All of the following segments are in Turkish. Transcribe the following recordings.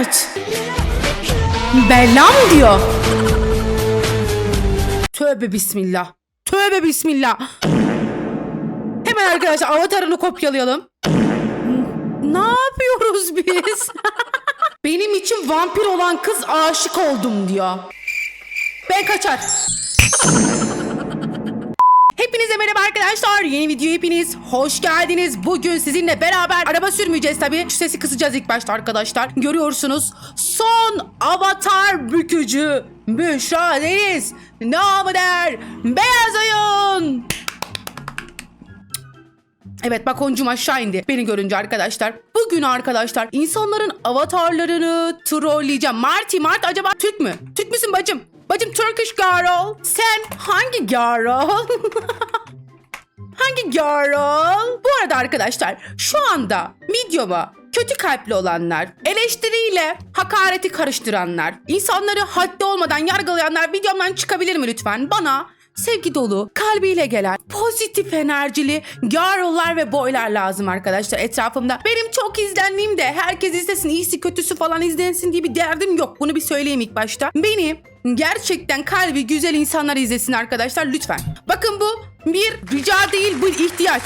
Mert. Bella diyor? Tövbe bismillah. Tövbe bismillah. Hemen arkadaşlar avatarını kopyalayalım. Ne yapıyoruz biz? Benim için vampir olan kız aşık oldum diyor. Ben kaçar. Hepinize merhaba arkadaşlar. Yeni video hepiniz hoş geldiniz. Bugün sizinle beraber araba sürmeyeceğiz tabii. Şu sesi kısacağız ilk başta arkadaşlar. Görüyorsunuz. Son avatar bükücü Büşra Deniz. Namı der. Beyaz oyun. Evet bak oncum aşağı indi beni görünce arkadaşlar. Bugün arkadaşlar insanların avatarlarını trolleyeceğim. Marty, Mart acaba Türk mü? Türk müsün bacım? Bacım Turkish girl. Sen hangi girl? hangi girl? Bu arada arkadaşlar şu anda videoma kötü kalpli olanlar, eleştiriyle hakareti karıştıranlar, insanları haddi olmadan yargılayanlar videomdan çıkabilir mi lütfen? Bana sevgi dolu, kalbiyle gelen, pozitif enerjili girl'lar ve boylar lazım arkadaşlar etrafımda. Benim çok izlendiğim de herkes izlesin, iyisi kötüsü falan izlensin diye bir derdim yok. Bunu bir söyleyeyim ilk başta. Beni gerçekten kalbi güzel insanlar izlesin arkadaşlar lütfen. Bakın bu bir rica değil bu ihtiyaç.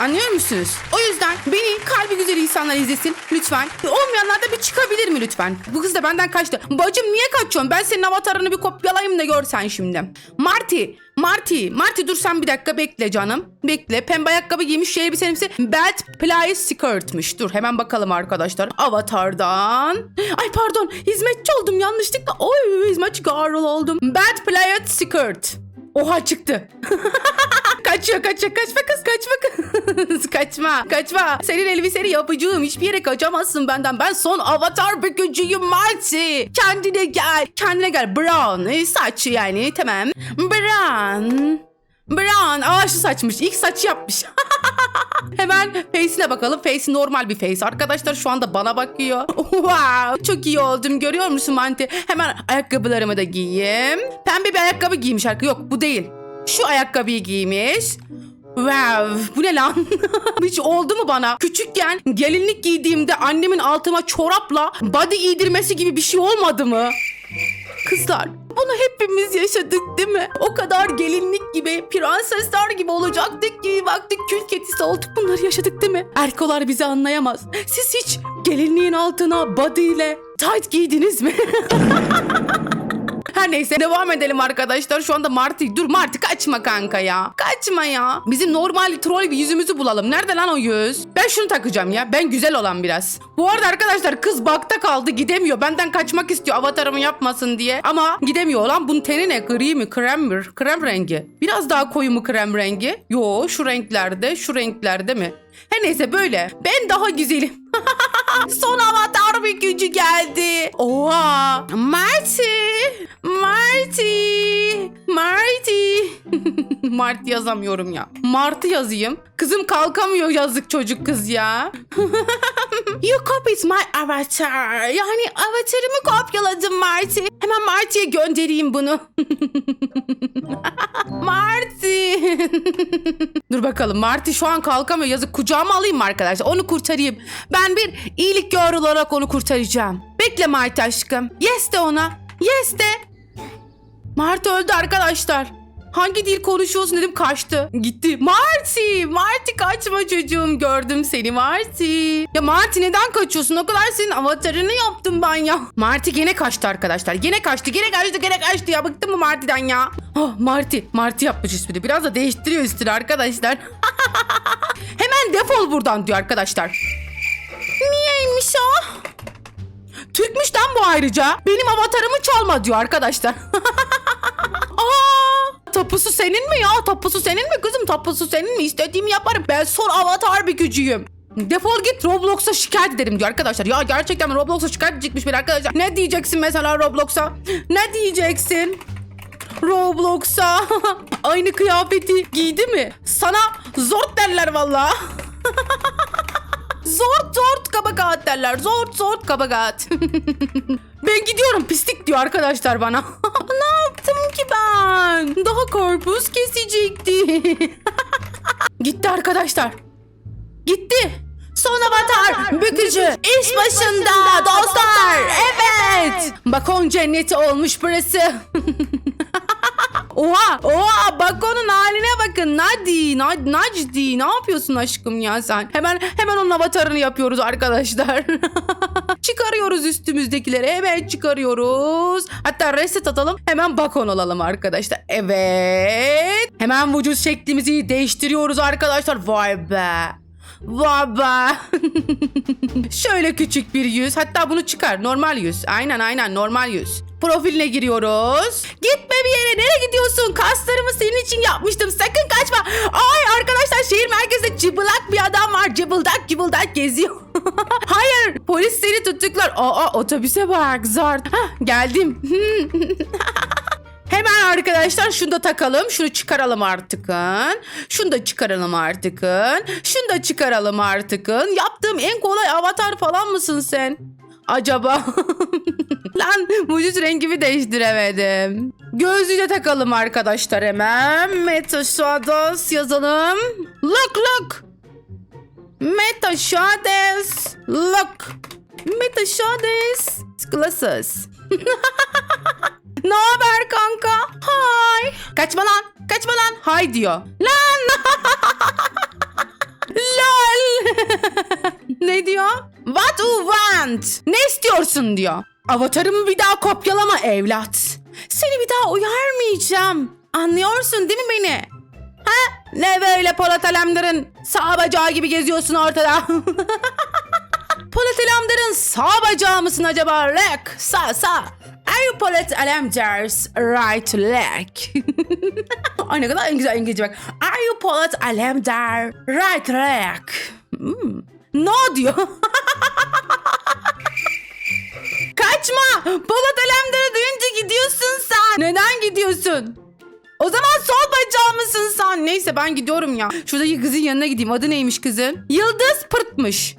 Anlıyor musunuz? O yüzden beni kalbi güzel insanlar izlesin lütfen. Olmayanlar da bir çıkabilir mi lütfen? Bu kız da benden kaçtı. Bacım niye kaçıyorsun? Ben senin avatarını bir kopyalayayım da görsen şimdi. Marty, Marty, Marty dur sen bir dakika bekle canım. Bekle. Pembe ayakkabı giymiş şey elbisemsi. Bad Play Skirt'mış. Dur hemen bakalım arkadaşlar. Avatar'dan. Ay pardon hizmetçi oldum yanlışlıkla. Oy hizmetçi girl oldum. Bad Play Skirt. Oha çıktı. kaçıyor kaçıyor kaçma kız kaçma kız. kaçma kaçma. Senin elbiseni yapacağım hiçbir yere kaçamazsın benden. Ben son avatar bükücüyüm Marty. Kendine gel. Kendine gel. Brown e, saç yani tamam. Brown. Brown. Aa şu saçmış. İlk saçı yapmış. Hemen face'ine bakalım. Face normal bir face. Arkadaşlar şu anda bana bakıyor. Wow. Çok iyi oldum. Görüyor musun Manti? Hemen ayakkabılarımı da giyeyim. Pembe bir ayakkabı giymiş. arka- Yok bu değil. Şu ayakkabıyı giymiş. Wow, bu ne lan? Hiç oldu mu bana? Küçükken gelinlik giydiğimde annemin altıma çorapla body giydirmesi gibi bir şey olmadı mı? Kızlar bunu hepimiz yaşadık değil mi? O kadar gelinlik gibi, prensesler gibi olacaktık ki baktık kül kedisi olduk bunları yaşadık değil mi? Erkolar bizi anlayamaz. Siz hiç gelinliğin altına body ile tight giydiniz mi? Her neyse devam edelim arkadaşlar. Şu anda Marty. Dur Marty kaçma kanka ya. Kaçma ya. Bizim normal troll bir yüzümüzü bulalım. Nerede lan o yüz? Ben şunu takacağım ya. Ben güzel olan biraz. Bu arada arkadaşlar kız bakta kaldı gidemiyor. Benden kaçmak istiyor avatarımı yapmasın diye. Ama gidemiyor lan. Bunun teni ne? Gri mi? Krem mi? Krem rengi. Biraz daha koyu mu krem rengi? Yo şu renklerde. Şu renklerde mi? Her neyse böyle. Ben daha güzelim. Son bir gücü geldi. Oha. Marty. Marty. Marty. Marty yazamıyorum ya. Marty yazayım. Kızım kalkamıyor yazık çocuk kız ya. you copied my avatar. Yani avatarımı kopyaladın Marty. Hemen Marty'ye göndereyim bunu. Marty. Dur bakalım Marty şu an kalkamıyor. Yazık kucağıma alayım mı arkadaşlar? Onu kurtarayım. Ben bir iyilik gör olarak onu kurtaracağım. Bekle Marty aşkım. Yes de ona. Yes de. Marty öldü arkadaşlar. Hangi dil konuşuyorsun dedim kaçtı. Gitti. Marty! Marty kaçma çocuğum. Gördüm seni Marty. Ya Marty neden kaçıyorsun? O kadar senin avatarını yaptım ben ya. Marty gene kaçtı arkadaşlar. Gene kaçtı. Gene kaçtı. Gene kaçtı ya. Bıktım mı Marty'den ya? Oh, Marty. Marty yapmış ismini. Biraz da değiştiriyor üstünü arkadaşlar. Hemen defol buradan diyor arkadaşlar. Niyeymiş o? Türkmüş lan bu ayrıca. Benim avatarımı çalma diyor arkadaşlar. Tapusu senin mi ya? Tapusu senin mi kızım? Tapusu senin mi? İstediğimi yaparım. Ben son avatar bir gücüyüm. Defol git Roblox'a şikayet ederim diyor arkadaşlar. Ya gerçekten Roblox'a şikayet edecekmiş bir arkadaşlar. Ne diyeceksin mesela Roblox'a? Ne diyeceksin? Roblox'a aynı kıyafeti giydi mi? Sana zort derler valla. Zort zort kabagat derler. Zort zort kabagat. ben gidiyorum pislik diyor arkadaşlar bana. ne yaptım ki ben? Daha karpuz kesecekti. Gitti arkadaşlar. Gitti. Son avatar bükücü iş başında dostlar. Bakon cenneti olmuş burası. Oha, oha bak onun haline bakın. Nadi, Nad, Nacdi ne yapıyorsun aşkım ya sen? Hemen hemen onun avatarını yapıyoruz arkadaşlar. çıkarıyoruz üstümüzdekileri hemen çıkarıyoruz. Hatta reset atalım hemen bakon olalım arkadaşlar. Evet. Hemen vücut şeklimizi değiştiriyoruz arkadaşlar. Vay be. Be. Şöyle küçük bir yüz. Hatta bunu çıkar. Normal yüz. Aynen aynen normal yüz. Profiline giriyoruz. Gitme bir yere. Nereye gidiyorsun? Kaslarımı senin için yapmıştım. Sakın kaçma. Ay arkadaşlar şehir merkezinde cıbılak bir adam var. Cıbıldak cıbıldak geziyor. Hayır. Polis seni tutuklar. Aa otobüse bak. Zart. Hah, geldim. Hemen arkadaşlar şunu da takalım. Şunu çıkaralım artıkın. Şunu da çıkaralım artıkın. Şunu da çıkaralım artıkın. Yaptığım en kolay avatar falan mısın sen? Acaba? Lan vücut rengimi değiştiremedim. Gözlüğü de takalım arkadaşlar hemen. Meta Shadows yazalım. Look look. Meta Shadows. Look. Meta Shadows. Glasses. Ne haber kanka? Hay. Kaçma lan. Kaçma lan. Hay diyor. Lan. Lol. ne diyor? What you want? Ne istiyorsun diyor. Avatarımı bir daha kopyalama evlat. Seni bir daha uyarmayacağım. Anlıyorsun değil mi beni? Ha? Ne böyle Polat Alemdar'ın sağ bacağı gibi geziyorsun ortada? Polat Alemdar'ın sağ bacağı mısın acaba? Leg, sağ sağ. Are you Polat Alemdar's right leg? Ay ne kadar güzel İngilizce bak. Are you Polat Alemdar right leg? Hmm. No diyor. Kaçma! Polat Alemdar'ı duyunca gidiyorsun sen. Neden gidiyorsun? O zaman sol bacağı mısın sen? Neyse ben gidiyorum ya. Şuradaki kızın yanına gideyim. Adı neymiş kızın? Yıldız Pırt'mış.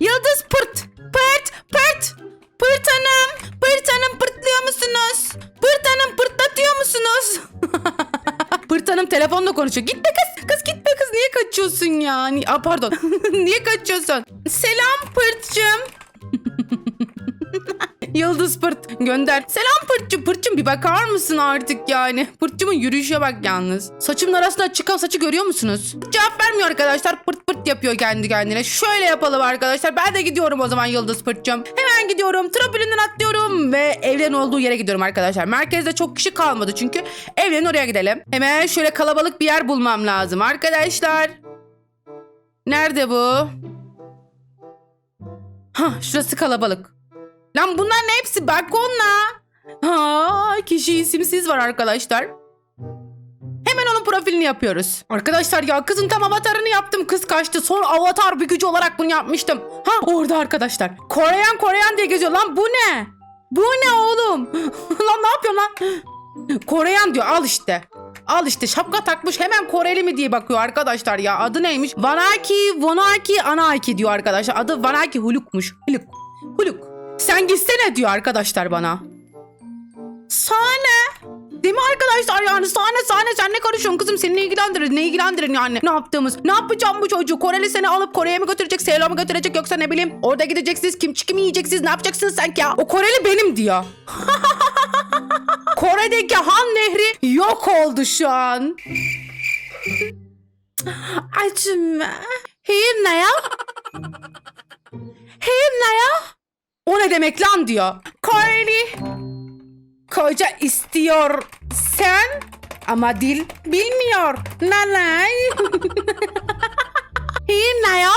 Yıldız Pırt. Pırt. Pırt. Pırt Hanım. Pırt Hanım pırtlıyor musunuz? Pırt Hanım pırtlatıyor musunuz? Pırt Hanım telefonla konuşuyor. Gitme kız. Kız gitme kız. Niye kaçıyorsun ya? Ni Aa, pardon. Niye kaçıyorsun? Selam Pırt'cığım. Yıldız Pırt gönder. Selam Pırtçı. Pırtçım bir bakar mısın artık yani? Pırtçımın yürüyüşe bak yalnız. Saçımın arasında çıkan saçı görüyor musunuz? Cevap vermiyor arkadaşlar. Pırt pırt yapıyor kendi kendine. Şöyle yapalım arkadaşlar. Ben de gidiyorum o zaman Yıldız Pırtçım. Hemen gidiyorum. Trampolinden atlıyorum ve evlerin olduğu yere gidiyorum arkadaşlar. Merkezde çok kişi kalmadı çünkü. Evlerin oraya gidelim. Hemen şöyle kalabalık bir yer bulmam lazım arkadaşlar. Nerede bu? Hah şurası kalabalık. Lan bunların hepsi balkonla. Ha, kişi isimsiz var arkadaşlar. Hemen onun profilini yapıyoruz. Arkadaşlar ya kızın tam avatarını yaptım. Kız kaçtı. Son avatar bir gücü olarak bunu yapmıştım. Ha orada arkadaşlar. Koreyan Koreyan diye geziyor. Lan bu ne? Bu ne oğlum? lan ne yapıyorsun lan? Koreyan diyor al işte. Al işte şapka takmış hemen Koreli mi diye bakıyor arkadaşlar ya. Adı neymiş? Vanaki, Vanaki, Anaki diyor arkadaşlar. Adı Vanaki Huluk'muş. Huluk. Huluk. Sen gitsene diyor arkadaşlar bana. Sahne. Değil mi arkadaşlar yani? Sahne sahne sen ne karışıyorsun kızım? Seni ne ilgilendirir ne ilgilendirir yani? Ne yaptığımız? Ne yapacağım bu çocuğu? Koreli seni alıp Kore'ye mi götürecek Seul'a mı götürecek yoksa ne bileyim? Orada gideceksiniz kim kimi yiyeceksiniz? Ne yapacaksınız sanki ya? O Koreli benim diyor. Kore'deki Han Nehri yok oldu şu an. Acım. Hayır ne ya? Hayır ne ya o ne demek lan diyor Koreli Koca istiyor sen ama dil bilmiyor. Nanay. Ne ya?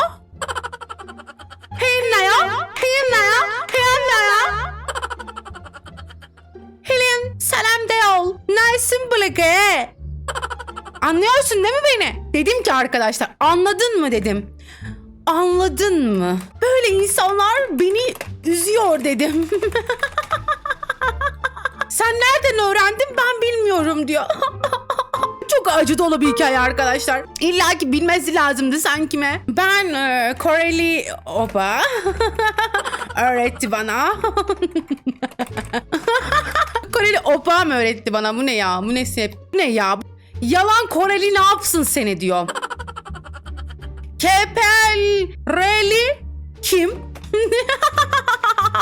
Hayır ne ya? Hayır ne ya? Helen selam de ol. Nice'ın blıgı. Anlıyorsun değil mi beni? Dedim ki arkadaşlar anladın mı dedim. Anladın mı? Böyle insanlar beni üzüyor dedim. Sen nereden öğrendin ben bilmiyorum diyor. Çok acı dolu bir hikaye arkadaşlar. İlla ki bilmesi lazımdı sanki mi? Ben e, Koreli oba öğretti bana. Koreli opa mı öğretti bana? Bu ne ya? Bu ne sep? Bu ne ya? Yalan Koreli ne yapsın seni diyor. Kepereli kim?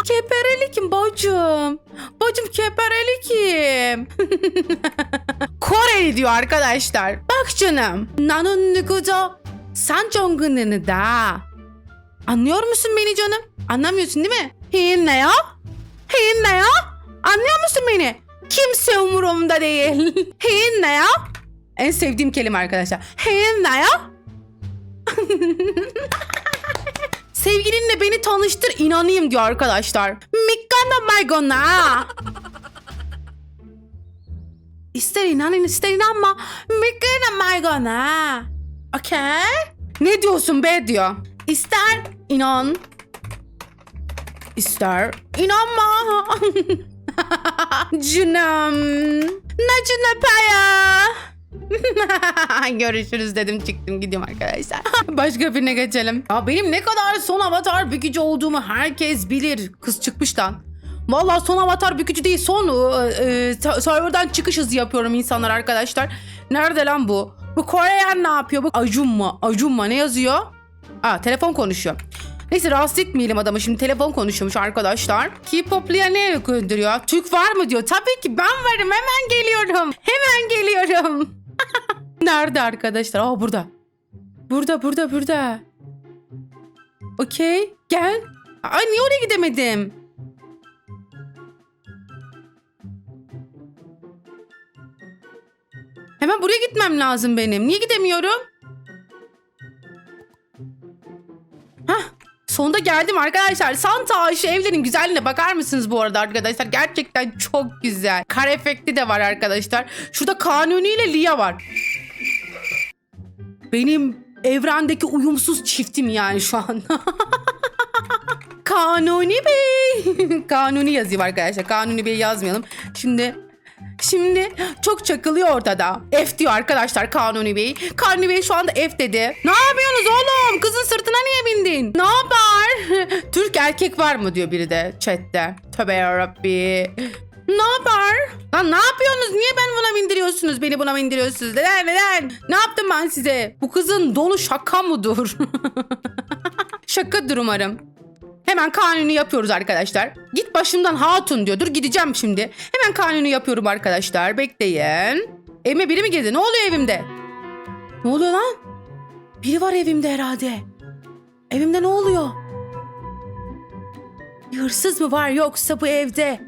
Kepereli kim bacım? Bacım kepereli kim? Koreli diyor arkadaşlar. Bak canım. Nanun nukudo sanjongununu da. Anlıyor musun beni canım? Anlamıyorsun değil mi? Hin ne ya? Hin ne ya? Anlıyor musun beni? Kimse umurumda değil. Hin ne ya? En sevdiğim kelime arkadaşlar. Hin ne ya? Sevgilinle beni tanıştır inanayım diyor arkadaşlar. Mikana maygona. İster inanın ister inanma. Mikana maygona. Okey. Ne diyorsun be diyor. İster inan. İster inanma. Canım. Ne canım paya. Görüşürüz dedim çıktım gidiyorum arkadaşlar. Başka birine geçelim. Ya benim ne kadar son avatar bükücü olduğumu herkes bilir. Kız çıkmış lan. Vallahi son avatar bükücü değil son e, e, serverdan çıkış hızı yapıyorum insanlar arkadaşlar. Nerede lan bu? Bu Koreyan ne yapıyor? Bu Acun mu? Acun mu? Ne yazıyor? Aa telefon konuşuyor. Neyse rahatsız etmeyelim adamı şimdi telefon konuşuyormuş arkadaşlar. K-pop'luya ne gönderiyor? Türk var mı diyor. Tabii ki ben varım hemen geliyorum. Hemen geliyorum. Nerede arkadaşlar? Aa burada. Burada burada burada. Okey gel. Ay niye oraya gidemedim? Hemen buraya gitmem lazım benim. Niye gidemiyorum? Sonunda geldim arkadaşlar. Santa Ayşe evlerin güzelliğine bakar mısınız bu arada arkadaşlar? Gerçekten çok güzel. Kar efekti de var arkadaşlar. Şurada Kanuni ile Lia var. Benim evrendeki uyumsuz çiftim yani şu an. Kanuni Bey. Kanuni yazayım arkadaşlar. Kanuni Bey yazmayalım. Şimdi Şimdi çok çakılıyor ortada. F diyor arkadaşlar Kanuni Bey. Kanuni Bey şu anda F dedi. Ne yapıyorsunuz oğlum? Kızın sırtına niye bindin? Ne yapar? Türk erkek var mı diyor biri de chatte. Tövbe yarabbi. Ne yapar? Lan ne yapıyorsunuz? Niye ben buna bindiriyorsunuz? Beni buna bindiriyorsunuz. Neden neden? Ne yaptım ben size? Bu kızın donu şaka mıdır? Şakadır umarım. Hemen kanuni yapıyoruz arkadaşlar. Git başımdan hatun diyor. Dur gideceğim şimdi. Hemen kanuni yapıyorum arkadaşlar. Bekleyin. Evime biri mi girdi? Ne oluyor evimde? Ne oluyor lan? Biri var evimde herhalde. Evimde ne oluyor? Bir hırsız mı var yoksa bu evde?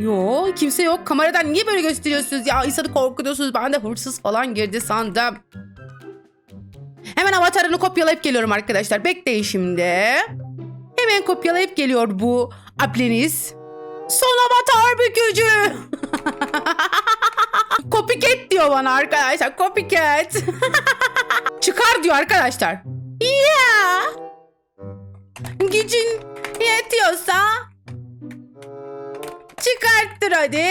Yo kimse yok. Kameradan niye böyle gösteriyorsunuz ya? İnsanı korkutuyorsunuz. Ben de hırsız falan girdi sandım. Hemen avatarını kopyalayıp geliyorum arkadaşlar. Bekleyin şimdi. Hemen kopyalayıp geliyor bu ableniz. Son avatar bükücü. copycat diyor bana arkadaşlar. Copycat. Çıkar diyor arkadaşlar. Ya. Gücün yetiyorsa çıkarttır hadi.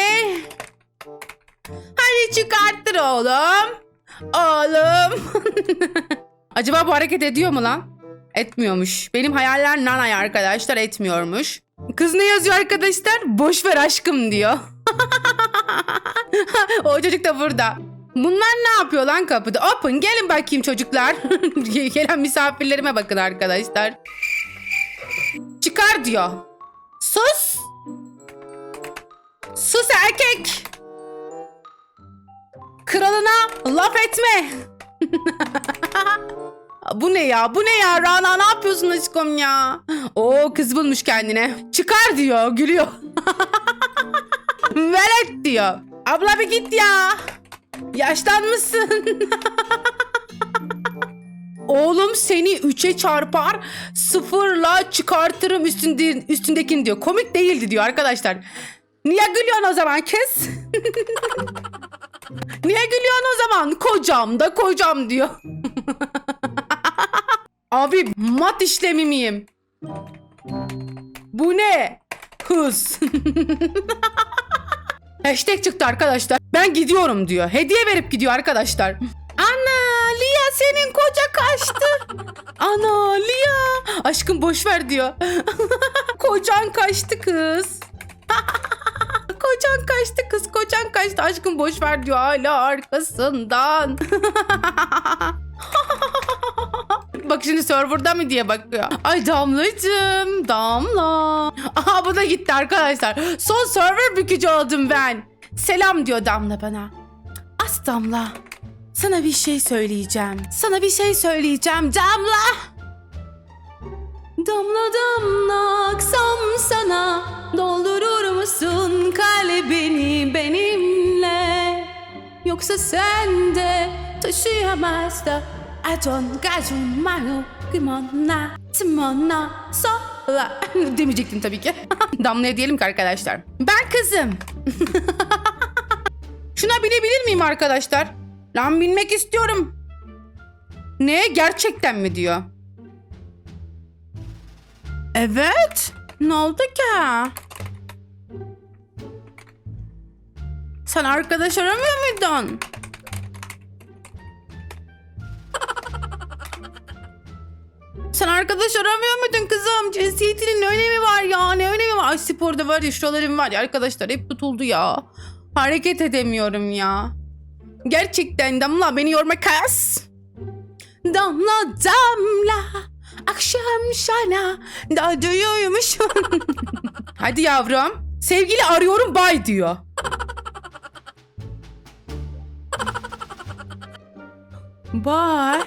Hadi çıkarttır oğlum. Oğlum. Acaba bu hareket ediyor mu lan? Etmiyormuş. Benim hayaller nanay arkadaşlar etmiyormuş. Kız ne yazıyor arkadaşlar? Boş ver aşkım diyor. o çocuk da burada. Bunlar ne yapıyor lan kapıda? Open gelin bakayım çocuklar. Gelen misafirlerime bakın arkadaşlar. Çıkar diyor. Sus. Sus erkek. Kralına laf etme. Bu ne ya? Bu ne ya? Rana ne yapıyorsun aşkım ya? Oo kız bulmuş kendine. Çıkar diyor. Gülüyor. Velet diyor. Abla bir git ya. Yaşlanmışsın. Oğlum seni üçe çarpar sıfırla çıkartırım üstünde, üstündekini diyor. Komik değildi diyor arkadaşlar. Niye gülüyorsun o zaman kız? Niye gülüyorsun o zaman? Kocam da kocam diyor. Abi mat işlemi miyim? Bu ne? Hız. Hashtag çıktı arkadaşlar. Ben gidiyorum diyor. Hediye verip gidiyor arkadaşlar. Ana Lia senin koca kaçtı. Ana Lia. Aşkım boş ver diyor. Kocan kaçtı kız. kocan kaçtı kız kocan kaçtı aşkım boş ver diyor hala arkasından. Bak şimdi serverda mı diye bakıyor. Ay Damlacığım Damla. Aha bu da gitti arkadaşlar. Son server bükücü oldum ben. Selam diyor Damla bana. As Damla. Sana bir şey söyleyeceğim. Sana bir şey söyleyeceğim Damla. Damla damla aksam sana Doldurur musun kalbini benimle Yoksa sen de taşıyamaz da Adon gacun mayo Kimona Timona Sola Demeyecektim tabii ki Damla'ya diyelim ki arkadaşlar Ben kızım Şuna binebilir miyim arkadaşlar? Lan binmek istiyorum Ne gerçekten mi diyor Evet. Ne oldu ki? Sen arkadaş aramıyor muydun? Sen arkadaş aramıyor muydun kızım? Cinsiyetinin ne önemi var ya? Ne önemi var? Ay sporda var ya şuralarım var ya arkadaşlar hep tutuldu ya. Hareket edemiyorum ya. Gerçekten Damla beni yorma kas. Damla damla akşam şana da duyuyormuşum. Hadi yavrum. Sevgili arıyorum bay diyor. Bay.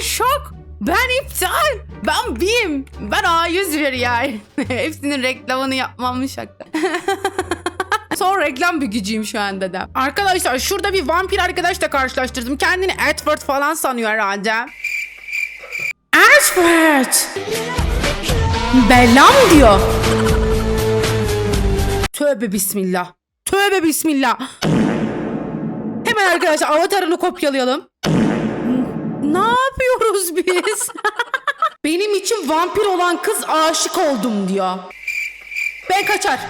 Şok. Ben iptal. Ben BİM. Ben A101 yani. Hepsinin reklamını yapmam şaka. Son reklam bükücüyüm şu anda da. Arkadaşlar şurada bir vampir arkadaşla karşılaştırdım. Kendini Edward falan sanıyor herhalde. Edward! Bellam diyor. Tövbe bismillah. Tövbe bismillah. Hemen arkadaşlar avatarını kopyalayalım. Ne yapıyoruz biz? Benim için vampir olan kız aşık oldum diyor. Ben kaçar.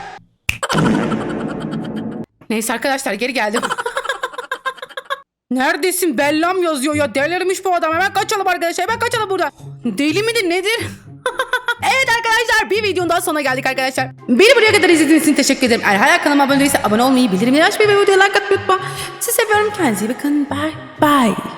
Neyse arkadaşlar geri geldim. Neredesin? Bellam yazıyor ya. Delirmiş bu adam. Hemen kaçalım arkadaşlar. Hemen kaçalım burada. Deli midir nedir? evet arkadaşlar bir videonun daha sonuna geldik arkadaşlar. Beni buraya kadar izlediğiniz için teşekkür ederim. Eğer hala kanalıma abone değilse abone olmayı, bildirimleri açmayı ve videoya like atmayı unutma. Sizi seviyorum. Kendinize iyi bakın. Bye bye.